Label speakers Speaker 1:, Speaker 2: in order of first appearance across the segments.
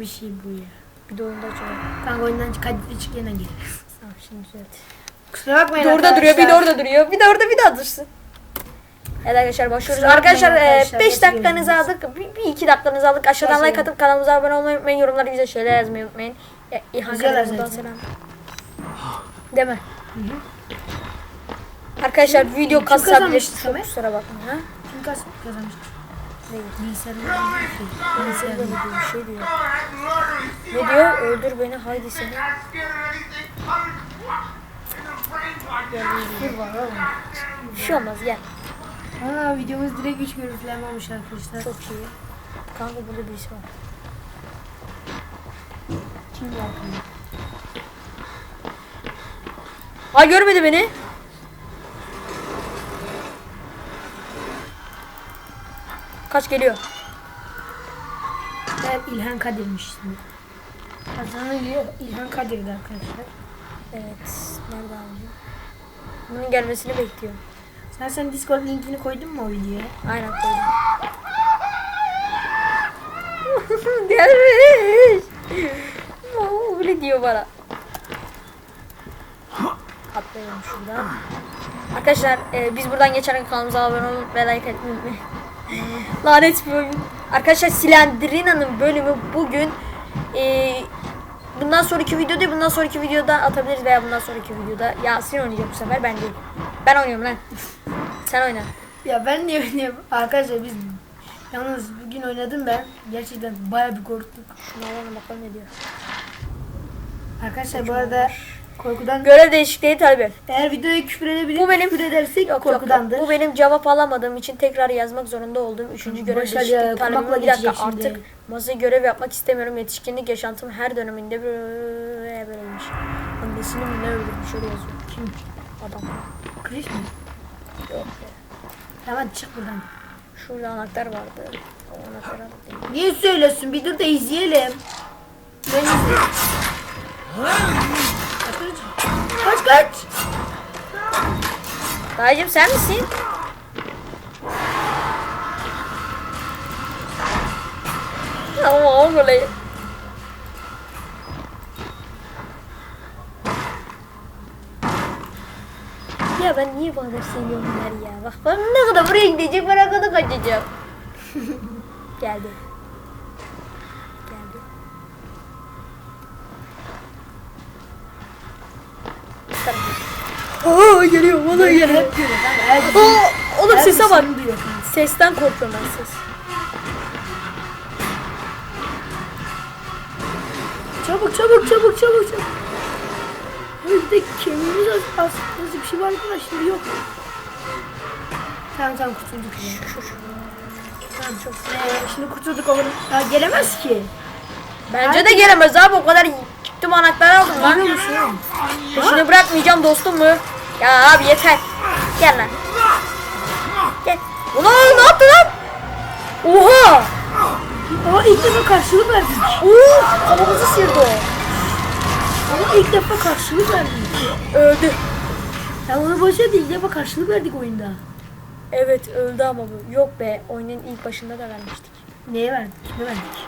Speaker 1: bir şey bu ya?
Speaker 2: Bir de oyunda açalım.
Speaker 1: Kanka oyundan çık hadi çık yine gel.
Speaker 2: Tamam şimdi düzelt.
Speaker 1: Kusura bakmayın
Speaker 2: Bir de orada duruyor, bir de
Speaker 1: arkadaşlar.
Speaker 2: orada duruyor. Bir de orada bir daha dursun. Evet arkadaşlar başlıyoruz.
Speaker 1: Kusura bakmayın
Speaker 2: Arkadaşlar
Speaker 1: arkadaşlar,
Speaker 2: 5
Speaker 1: nasıl
Speaker 2: dakikanızı
Speaker 1: görüyorsunuz?
Speaker 2: aldık. Bir, bir iki dakikanızı aldık. Aşağıdan like atıp kanalımıza abone olmayı unutmayın. Yorumlara güzel şeyler yazmayı unutmayın. Ya, İlhan
Speaker 1: Güzel
Speaker 2: kanalımdan
Speaker 1: zaten.
Speaker 2: selam. Değil mi? Arkadaşlar video
Speaker 1: kim
Speaker 2: kasabilir.
Speaker 1: kazanmıştı
Speaker 2: Çok
Speaker 1: Samet?
Speaker 2: kusura bakmayın. Ha?
Speaker 1: Kim kas Bilgisayarın
Speaker 2: Bilgisayarda mı diyor, bir şey diyor. Ne diyor? Öldür beni haydi seni.
Speaker 1: Bir var oğlum.
Speaker 2: Bir şey olmaz gel.
Speaker 1: Aa videomuz direkt 3 görüntüleme olmuş arkadaşlar.
Speaker 2: Çok iyi. Kanka burada birisi var.
Speaker 1: Kim var?
Speaker 2: Ha görmedi beni. Kaç geliyor?
Speaker 1: Evet İlhan Kadir'miş şimdi. Kazanan İl- İlhan Kadir'di arkadaşlar.
Speaker 2: Evet. Nerede abi? Bunun gelmesini bekliyorum.
Speaker 1: Sen sen Discord linkini koydun mu o videoya?
Speaker 2: Aynen koydum. Gelmiş. Öyle diyor bana. Atlayalım şuradan. Arkadaşlar e, biz buradan geçerken kanalımıza abone olup ve like etmeyi unutmayın. Lanet bir oyun. Arkadaşlar Silendrina'nın bölümü bugün e, bundan sonraki video değil bundan sonraki videoda atabiliriz veya bundan sonraki videoda Yasin oynayacak bu sefer ben değil. Ben oynuyorum lan. Sen oyna.
Speaker 1: Ya ben niye oynayayım? Arkadaşlar biz yalnız bugün oynadım ben. Gerçekten bayağı bir korktuk.
Speaker 2: Şuna alalım bakalım ne diyor.
Speaker 1: Arkadaşlar bu arada korkudan
Speaker 2: Görev değişikliği tabi.
Speaker 1: eğer videoya küfür edebilir
Speaker 2: Bu benim-
Speaker 1: küfür edersek
Speaker 2: Yok, yok,
Speaker 1: korkudandır.
Speaker 2: Bu benim cevap alamadığım için tekrar yazmak zorunda olduğum üçüncü görev değişikliği
Speaker 1: okumakla
Speaker 2: Bir dakika
Speaker 1: şimdi.
Speaker 2: artık masaya görev yapmak istemiyorum. Yetişkinlik yaşantım her döneminde böyle böyleymiş. Annesini mi ne öldürmüş öyle yazıyor.
Speaker 1: Kim?
Speaker 2: Adam.
Speaker 1: Chris mi?
Speaker 2: Yok
Speaker 1: hadi çık buradan.
Speaker 2: Şurada anahtar vardı. O anahtarı.
Speaker 1: Niye söylüyorsun? Bir dur da izleyelim. Ben izleyeyim. Kaç kaç.
Speaker 2: Dayıcım sen misin? Tamam böyle. Ya ben niye bu kadar seviyorum ya? Bak ben ne kadar buraya gidecek ben kadar kaçacağım. Geldi. Aa geliyor bana geliyor. Aa, oğlum sese bak. Sesten korkuyorum ben ses.
Speaker 1: Çabuk çabuk çabuk çabuk çabuk. Bir de kemiğimiz az, az, az bir şey vardı da şimdi yok. Tamam tamam kurtulduk. Tamam çok ee, şimdi kurtulduk oğlum. Ya gelemez ki.
Speaker 2: Bence de gelemez abi o kadar çıktım anahtarı aldım lan. Peşini bırakmayacağım dostum mu? Ya abi yeter. Gel lan. Gel. Ulan ne yaptı lan? Oha!
Speaker 1: Ama ilk defa karşılık verdik.
Speaker 2: Oo, kafamızı sıyırdı o.
Speaker 1: Ama ilk defa karşılık verdik.
Speaker 2: Öldü.
Speaker 1: Ya onu boş ver de ilk defa karşılık verdik oyunda.
Speaker 2: Evet öldü ama bu. Yok be oyunun ilk başında da vermiştik.
Speaker 1: Neye verdik? Kime verdik?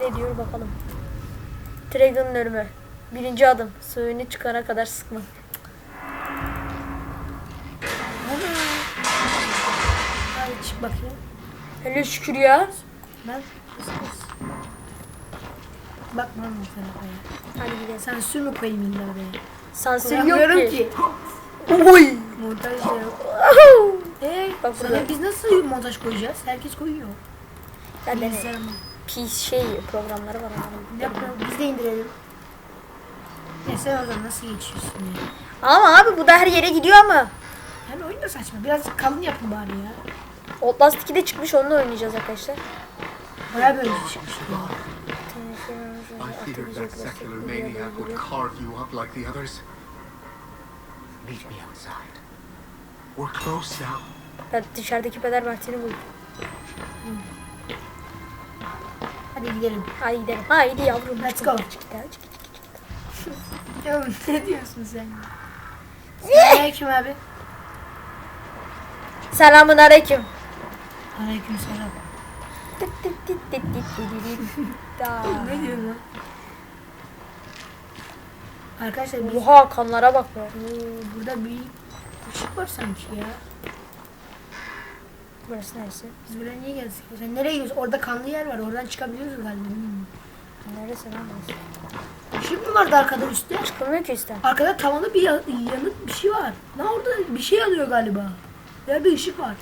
Speaker 2: Ne diyor bakalım. Dragon'ın ölümü. Birinci adım. Suyunu çıkana kadar sıkma.
Speaker 1: Hadi çık bakayım.
Speaker 2: Hele şükür ya.
Speaker 1: Ben Bakmam bu tarafa ya.
Speaker 2: Hadi gidelim.
Speaker 1: Sansür mü koyayım illa oraya?
Speaker 2: Sansür yok ki.
Speaker 1: ki.
Speaker 2: Oy.
Speaker 1: Montaj da yok. Eee
Speaker 2: Bak
Speaker 1: sana
Speaker 2: burada.
Speaker 1: biz nasıl montaj koyacağız? Herkes koyuyor.
Speaker 2: Ben de Pis şey programları var. onları
Speaker 1: Ne yapalım? Biz de indirelim. Sen oradan nasıl geçiyorsun ya?
Speaker 2: Ama abi bu da her yere gidiyor ama.
Speaker 1: Yani oyun da saçma. Biraz kalın yapın bari ya.
Speaker 2: Outlast 2'de çıkmış onunla oynayacağız arkadaşlar.
Speaker 1: Baya böyle çıkmış ya.
Speaker 3: I feared that secular maniac would carve you up like the others. Meet me outside. We're close now.
Speaker 2: Ben dışarıdaki peder Mert'ini buldum.
Speaker 1: Hadi gidelim.
Speaker 2: Hadi gidelim. Haydi yavrum.
Speaker 1: Let's go.
Speaker 2: Çık.
Speaker 1: Ya ne diyorsun sen? Selamünaleyküm abi.
Speaker 2: Selamun aleyküm.
Speaker 1: Aleyküm selam. Ne diyorsun lan? Arkadaşlar biz...
Speaker 2: Oha kanlara bak be.
Speaker 1: Oo, burada bir ışık var sanki ya.
Speaker 2: Burası neresi?
Speaker 1: Biz buraya niye geldik? Sen nereye gidiyorsun? Orada kanlı yer var. Oradan çıkabiliyoruz galiba. bilmiyorum.
Speaker 2: Neresi lan burası?
Speaker 1: Işık mı vardı arkada üstte?
Speaker 2: Çıkılmıyor ki üstten.
Speaker 1: Arkada tavanı bir ya- yanık bir şey var. Ne orada bir şey yanıyor galiba. Ya bir ışık var.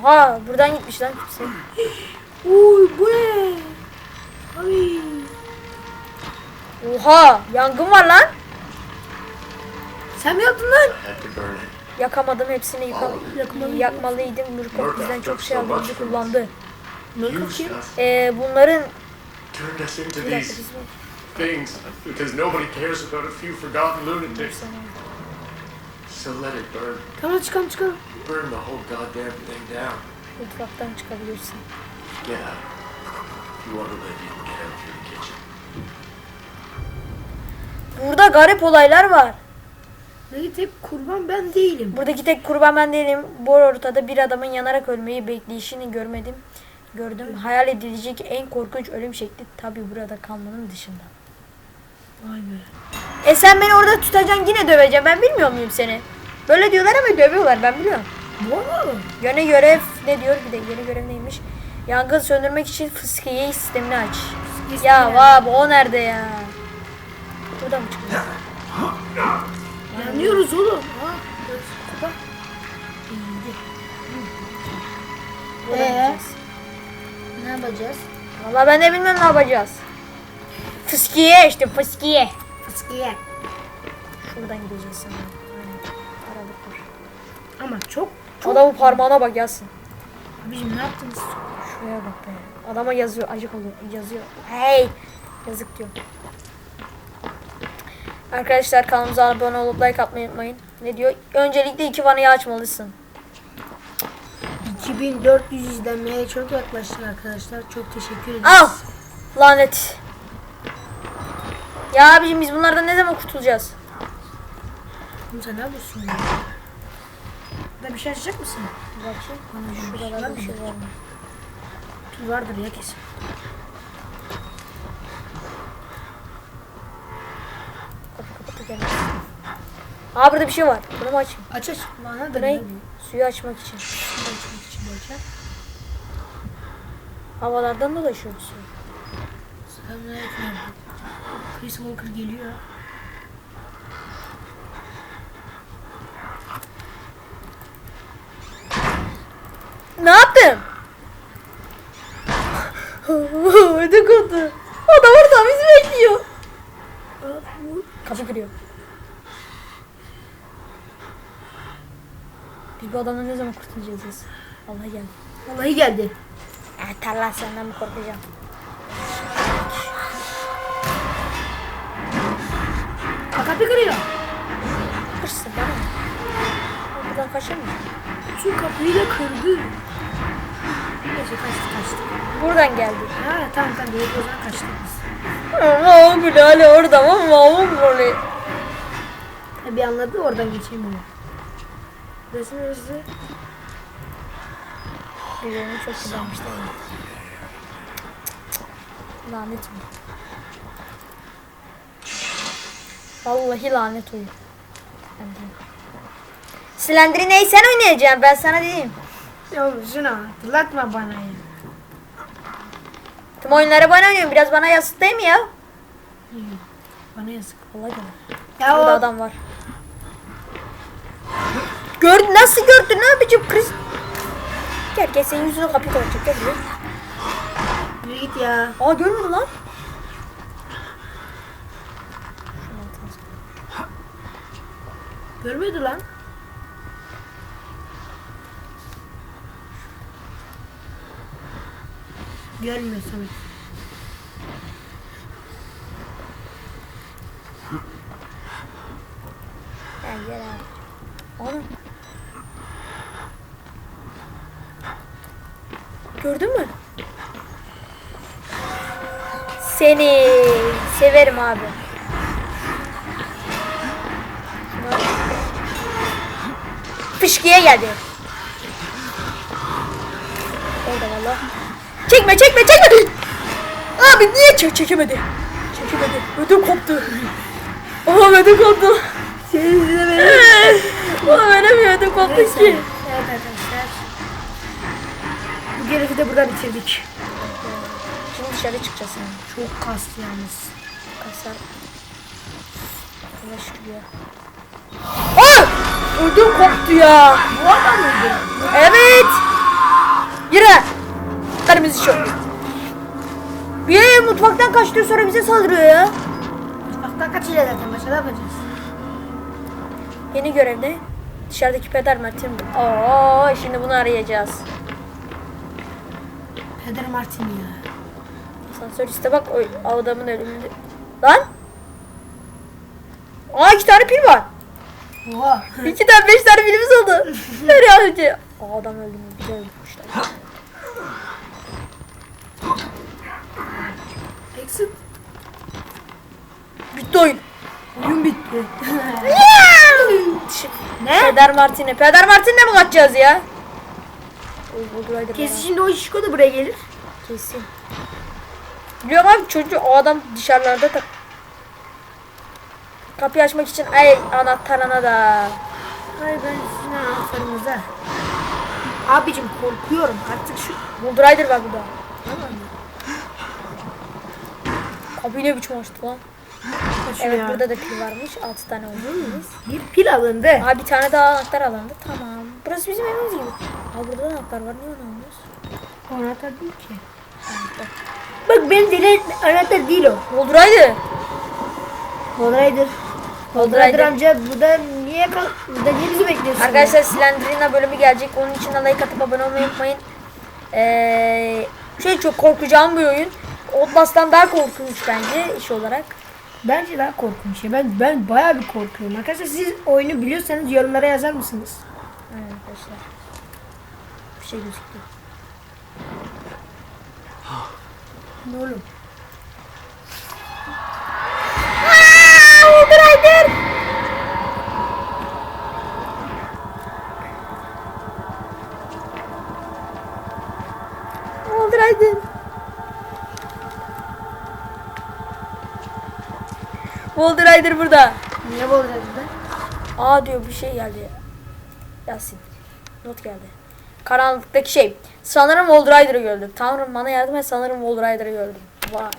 Speaker 2: Oha buradan gitmiş lan kimse.
Speaker 1: Uy bu ne? Ay.
Speaker 2: Oha yangın var lan.
Speaker 1: Sen mi yaptın lan?
Speaker 3: Burn it.
Speaker 2: Yakamadım hepsini yıka
Speaker 1: Yakmalıydım.
Speaker 2: yakmalıydım. Murkoff bizden çok şey aldı bizi kullandı.
Speaker 3: Used
Speaker 1: bakayım?
Speaker 3: us,
Speaker 2: Ee, bunların
Speaker 3: things because nobody cares about a few forgotten lunatics. So let it burn.
Speaker 1: Tamam çıkalım çıkalım.
Speaker 3: Burn the whole goddamn thing down.
Speaker 2: mutfaktan çıkabilirsin.
Speaker 3: Get out. If you want to live, you can get out through the kitchen.
Speaker 2: Burada garip olaylar var.
Speaker 1: Ne tek kurban ben değilim.
Speaker 2: Buradaki tek kurban ben değilim. Bu ortada bir adamın yanarak ölmeyi bekleyişini görmedim. Gördüm. Hayal edilecek en korkunç ölüm şekli tabi burada kalmanın dışında.
Speaker 1: Vay be.
Speaker 2: E sen beni orada tutacaksın yine döveceğim. Ben bilmiyor muyum seni? Böyle diyorlar ama dövüyorlar ben biliyorum.
Speaker 1: Mu?
Speaker 2: Yöne görev ne diyor bir de yeni görev neymiş? Yangın söndürmek için fıskiye sistemini aç. Ya vab o nerede ya? Burada mı çıkıyor?
Speaker 1: Yanıyoruz oğlum. Ha, bak. Ee?
Speaker 2: gideceğiz.
Speaker 1: Ne yapacağız?
Speaker 2: Valla ben de bilmem ne yapacağız. Fıskiye işte fıskiye.
Speaker 1: Fıskiye.
Speaker 2: Şuradan gideceğiz sana. Aynen. Aralık var.
Speaker 1: Ama çok çok.
Speaker 2: Adamın parmağına bak yazsın.
Speaker 1: Abicim ne yaptınız?
Speaker 2: Şuraya bak be. Adama yazıyor. Acık oluyor. Yazıyor. Hey. Yazık diyor. Arkadaşlar kanalımıza abone olup like atmayı unutmayın. Ne diyor? Öncelikle iki vanayı açmalısın.
Speaker 1: 2400 izlenmeye çok yaklaştık arkadaşlar. Çok teşekkür ederiz.
Speaker 2: Al. Lanet. Ya abicim biz bunlardan ne zaman kurtulacağız?
Speaker 1: Oğlum sen ne yapıyorsun ya? Burada bir şey açacak mısın?
Speaker 2: Bakayım.
Speaker 1: Bana bir şey var mı?
Speaker 2: şey var mı?
Speaker 1: Vardır ya kesin.
Speaker 2: Gelmez. Aa burada bir şey var. Bunu mu açayım?
Speaker 1: Aç aç. Bana da
Speaker 2: ne? Suyu açmak için.
Speaker 1: Açmak için böyle.
Speaker 2: Havalardan dolaşıyor bu su.
Speaker 1: Selamünaleyküm. Chris Walker geliyor.
Speaker 2: Ne yaptın? Ödü koptu. Kırıyor. Biz bu adamdan ne zaman kurtulacağız? biz? Vallahi geldi.
Speaker 1: Vallahi geldi.
Speaker 2: Yeter lan senden mi korkacağım?
Speaker 1: Kapı kırıyor.
Speaker 2: Kırsın bana. Ben Buradan kaçamıyorum.
Speaker 1: Şu kapıyı da kırdı. Neyse kaçtı kaçtı.
Speaker 2: Buradan geldi.
Speaker 1: Ha tamam tamam. Büyük o zaman kaçtık biz.
Speaker 2: Ama bile hala orada ama ama böyle.
Speaker 1: Bir anladı oradan geçemiyor. Burası neresi?
Speaker 2: Birilerine çok güzelmiş değil mi? Lanet mi? Vallahi lanet oyun. Ben de. Slendrine'yi sen oynayacaksın ben sana diyeyim.
Speaker 1: Ya şuna hatırlatma bana ya.
Speaker 2: Tüm oyunları ben oynuyorum biraz bana yazık değil mi ya?
Speaker 1: Bana yazık.
Speaker 2: Vallahi de.
Speaker 1: Ya
Speaker 2: Burada
Speaker 1: o
Speaker 2: adam var. Gördün nasıl gördün ne yapacağım Chris? Gel gel senin yüzüne kapıyı kapatacak gel buraya.
Speaker 1: yürü git ya.
Speaker 2: Aa görmedi lan.
Speaker 1: Görmüyordu lan. Görmüyor Samet.
Speaker 2: Gel gel abi. Oğlum. Gördün mü? Seni severim abi. Fışkiye geldi. Orada valla. Çekme çekme çekme. Abi niye çek çekemedi? Çekemedi. Ödüm koptu. Oğlum ödüm koptu.
Speaker 1: Senin de benim.
Speaker 2: Oğlum öyle bir ödüm koptu ki.
Speaker 1: Evet arkadaşlar. Bu görevi de burada bitirdik.
Speaker 2: Dışarı çıkacağız yani.
Speaker 1: Çok kastı yalnız.
Speaker 2: Kasar. Allah şükür ya. Aa! Ödüm koptu ya.
Speaker 1: Bu adam mıydı?
Speaker 2: Evet. Yürü. Kırmızı şu. Bir mutfaktan kaçtı sonra bize saldırıyor ya.
Speaker 1: Mutfaktan kaçacağız zaten. Başka ne yapacağız?
Speaker 2: Yeni görev ne? Dışarıdaki peder Martin. Oo, şimdi bunu arayacağız.
Speaker 1: Peder Martin ya.
Speaker 2: Asansör iste bak o adamın ölümünde. Lan! Aa iki tane pil var.
Speaker 1: Oha.
Speaker 2: İki tane beş tane pilimiz oldu. Nereye önce? Aa adam öldü mü? Güzel öldürmüşler.
Speaker 1: Exit.
Speaker 2: Bitti oyun.
Speaker 1: Oyun bitti.
Speaker 2: ne? Peder Martin'e. Peder Martin'le mi kaçacağız ya?
Speaker 1: Kesin şimdi o şişko da buraya gelir.
Speaker 2: Kesin. Biliyorum abi çocuğu o adam dışarılarda tak. Kapıyı açmak için ay anahtarına da.
Speaker 1: Ay ben sizin anahtarınıza. Abicim korkuyorum artık şu.
Speaker 2: Bull Rider var burada. Kapıyı ne biçim açtı lan? Evet
Speaker 1: ya.
Speaker 2: burada da pil varmış. 6 tane olmuş.
Speaker 1: Bir pil alındı.
Speaker 2: Aa bir tane daha anahtar alındı. Tamam. Burası bizim evimiz gibi. Aa burada da anahtar var. Niye onu almıyoruz?
Speaker 1: Anahtar değil ki. Bak benim deli anahtar değil o.
Speaker 2: Gold
Speaker 1: Kolraydır
Speaker 2: Rider.
Speaker 1: amca burada niye kal burada niye bizi bekliyorsun?
Speaker 2: Arkadaşlar Slendrina bölümü gelecek. Onun için de like atıp abone olmayı unutmayın. Ee, şey çok korkacağım bir oyun. Outlast'tan daha korkunç bence iş olarak.
Speaker 1: Bence daha korkunç ya. Ben ben bayağı bir korkuyorum. Arkadaşlar siz oyunu biliyorsanız yorumlara yazar mısınız?
Speaker 2: Evet arkadaşlar. Bir şey gözüktü.
Speaker 1: Ne oğlum?
Speaker 2: Gold Rider. Gold Rider. Gold Rider burada.
Speaker 1: Niye bu dedi?
Speaker 2: Aa diyor bir şey geldi. Yasin. Not geldi. Karanlıktaki şey. Sanırım Wall Rider'ı gördüm. Tanrım bana yardım et sanırım Wall Rider'ı gördüm. Vay.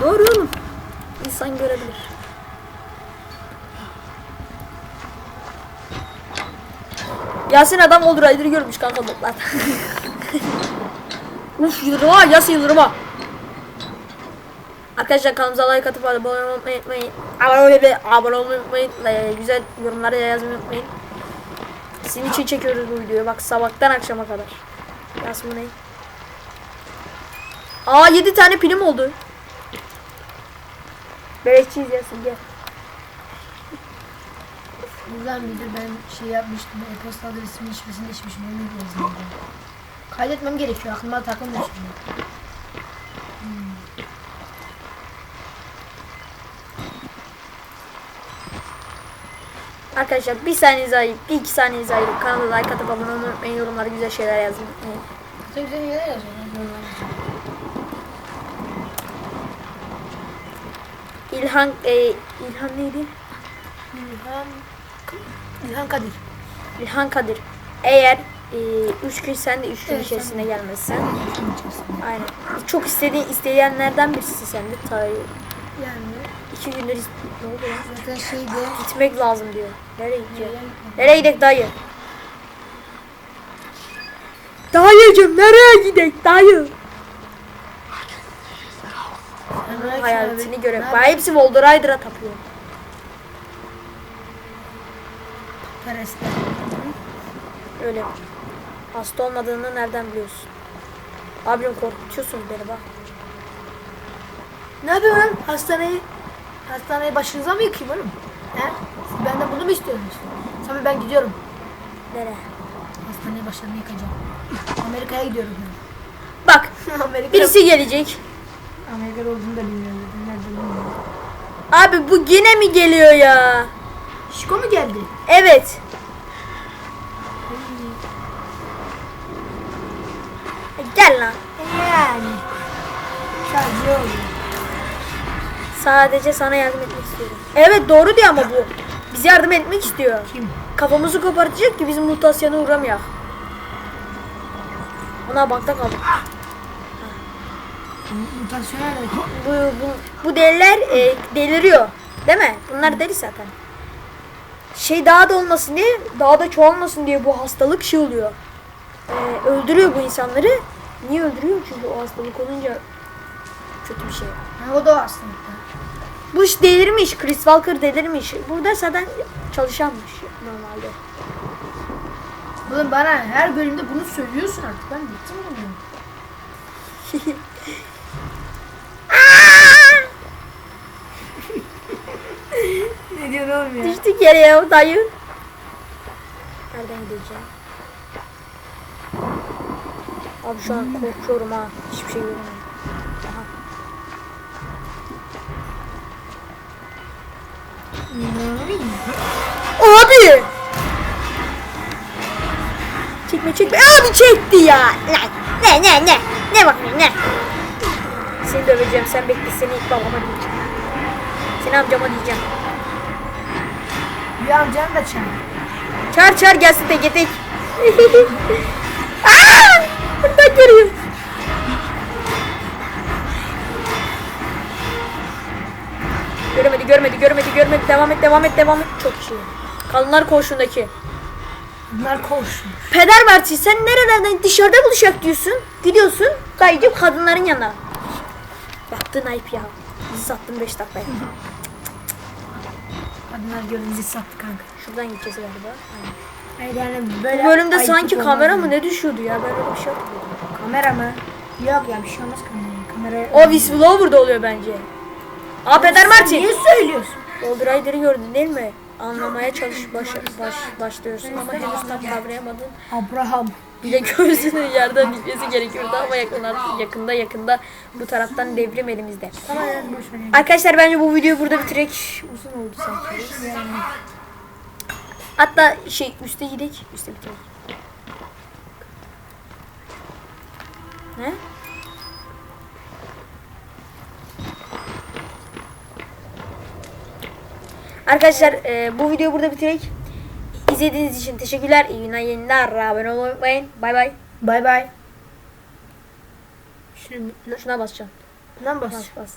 Speaker 2: Doğru oğlum. İnsan görebilir. Yasin adam Wall Rider'ı görmüş kanka notlar. Uf yıldırıma Yasin yıldırıma. Arkadaşlar kanalımıza like atıp abone olmayı unutmayın. Abone olmayı, unutmayın. Güzel yorumlara yazmayı unutmayın. Sizin için çekiyoruz bu videoyu. Bak sabahtan akşama kadar. Yasin bu ne? Aa 7 tane pilim oldu. Börekçiyiz Yasin gel.
Speaker 1: Buradan bilir ben şey yapmıştım. E-posta adresimi içmesini içmişim. Onu yazdım. Kaydetmem gerekiyor. Aklıma takılmıyor
Speaker 2: Arkadaşlar bir saniyenizi ayırıp, bir iki saniyenizi ayırıp kanala like atıp abone olmayı unutmayın. Yorumlara güzel şeyler yazın. unutmayın.
Speaker 1: Güzel güzel neler yazıyorsun?
Speaker 2: İlhan, e, İlhan neydi?
Speaker 1: İlhan... İlhan Kadir.
Speaker 2: İlhan Kadir. Eğer 3 gün sen de 3 gün
Speaker 1: Evet,
Speaker 2: içerisinde gelmezsen.
Speaker 1: Şunun içerisinde.
Speaker 2: Aynen. Çok istediğin isteyenlerden birisi sen de.
Speaker 1: Yani
Speaker 2: 2 gündür is- ne oldu
Speaker 1: zaten şeyde...
Speaker 2: Gitmek lazım diyor. Nereye gideceğiz? Nereye gidelim dayı? Dayıcım nereye gidelim dayı? Hayaletini göre. Bak hepsi Volder Rider'a tapıyor.
Speaker 1: Perestler.
Speaker 2: Öyle. Hasta olmadığını nereden biliyorsun? Abim korkutuyorsun beni bak.
Speaker 1: Ne yapıyorsun lan? Hastaneyi... Hastaneyi başınıza mı yıkayım oğlum? He? Siz benden bunu mu istiyorsunuz? Tabii ben gidiyorum.
Speaker 2: Nereye?
Speaker 1: Hastaneyi başlarını yıkayacağım. Amerika'ya gidiyorum
Speaker 2: Bak
Speaker 1: ben. Amerika...
Speaker 2: birisi gelecek.
Speaker 1: Amerika'da olduğunu da bilmiyorum. Nerede bilmiyorum.
Speaker 2: Abi bu yine mi geliyor ya?
Speaker 1: Şiko mu geldi?
Speaker 2: Evet. E, Gel lan.
Speaker 1: Yani. sadece oluyor.
Speaker 2: Sadece sana yardım etmek istiyorum. Evet doğru diyor ama bu. Bize yardım etmek istiyor.
Speaker 1: Kim?
Speaker 2: Kafamızı kopartacak ki bizim mutasyona uğramayak. Ona bakta kaldık.
Speaker 1: Mutasyonel de
Speaker 2: Bu, bu, bu deliler e, deliriyor. Değil mi? Bunlar deli zaten. Şey daha da olmasın diye, daha da çoğalmasın diye bu hastalık şey oluyor. E, öldürüyor bu insanları. Niye öldürüyor? Çünkü o hastalık olunca kötü bir şey.
Speaker 1: Ha, o da aslında.
Speaker 2: Bu iş delirmiş. Chris Walker delirmiş. Burada zaten çalışanmış normalde.
Speaker 1: Oğlum bana her bölümde bunu söylüyorsun artık. Ben bittim bunu. ne diyorsun oğlum ya?
Speaker 2: Düştük yere ya dayı. Nereden gideceğim? Abi şu an korkuyorum ha. Hiçbir şey göremiyorum. Abi! Çekme çekme. Abi çekti ya. Lan, Ne ne ne? Ne bakayım ne? Seni döveceğim. Sen bekle seni ilk babama diyeceğim. Seni amcama diyeceğim.
Speaker 1: Bir amcanı da çağır.
Speaker 2: Çağır çağır gelsin tek tek. Aa! Buradan görüyor. Görmedi görmedi görmedi görmedi devam et devam et devam et çok iyi. Kadınlar koğuşundaki.
Speaker 1: Bunlar koşun.
Speaker 2: Peder Mert'i sen nerelerden dışarıda buluşacak diyorsun. Gidiyorsun kayıcı kadınların yanına. Yaptığın ayıp ya. Bizi sattın 5 dakikaya.
Speaker 1: Kadınlar görünce sattı kanka.
Speaker 2: Şuradan gideceğiz galiba.
Speaker 1: Hayır yani böyle
Speaker 2: Bu bölümde
Speaker 1: ayıp
Speaker 2: sanki kamera mı ne düşüyordu ya ben öyle bir şey hatırlıyorum.
Speaker 1: Kamera mı? Yok ya bir şey olmaz kamera. Kamera.
Speaker 2: O whistleblower'da oluyor bence. Aa Peder Martin.
Speaker 1: Niye söylüyorsun?
Speaker 2: Gold Rider'ı gördün değil mi? Anlamaya çalış baş, baş, başlıyorsun ama henüz tam kavrayamadın.
Speaker 1: Abraham.
Speaker 2: Bile gözünün yerden dikmesi gerekiyordu ama yakında, yakında yakında bu taraftan devrim elimizde.
Speaker 1: Tamam yani boş ver. yani.
Speaker 2: Arkadaşlar bence bu videoyu burada bitirek uzun oldu sanki. Hatta şey üste gidelim. Üste bitirelim. Ne? Arkadaşlar e, bu videoyu burada bitirek. İzlediğiniz için teşekkürler. İyi günler, yayınlar. Abone olmayı unutmayın. Bay bay.
Speaker 1: Bay bay. Şunu
Speaker 2: Şuna basacağım.
Speaker 1: lan bas.
Speaker 2: Bas bas.